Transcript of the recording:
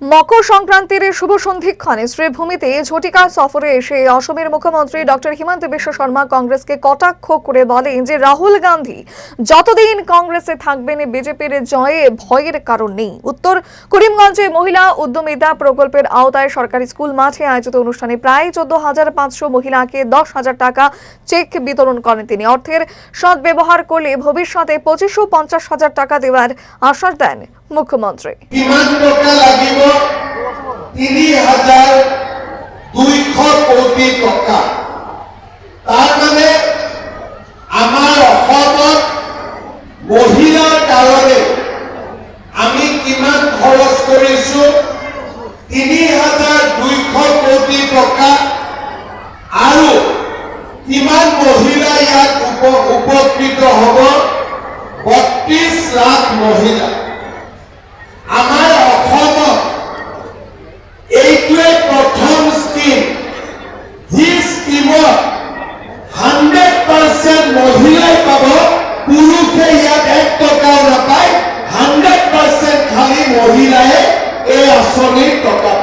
মকর সংক্রান্তির শুভ সন্ধিক্ষণে শ্রীভূমিতে ঝটিকা সফরে এসে অসমের মুখ্যমন্ত্রী ডক্টর হিমন্ত বিশ্ব শর্মা কংগ্রেসকে কটাক্ষ করে বলেন যে রাহুল গান্ধী যতদিন কংগ্রেসে থাকবেন, বিজেপির জয়ে ভয়ের কারণ নেই। উত্তর করিমগঞ্জে মহিলা উদ্যমিতা প্রকল্পের আওতায় সরকারি স্কুল মাঠে আয়োজিত অনুষ্ঠানে প্রায় চোদ্দ হাজার পাঁচশো মহিলাকে দশ হাজার টাকা চেক বিতরণ করেন তিনি। অর্থের সদ্ব্যবহার করলে ভবিষ্যতে পঁচিশশো পঞ্চাশ হাজার টাকা দেওয়ার আশ্বাস দেন মুখ্যমন্ত্রী। তাৰ মানে আমাৰ অসমত মহিলাৰ কাৰণে আমি কিমান খৰচ কৰিছো? তিনি হাজাৰ দুইশ কোটি টকা আৰু কিমান মহিলা ইয়াত উপ- উপকৃত হ'ব? বত্ৰিশ লাখ মহিলা। মহিলাই এই আঁচনিৰ টকা।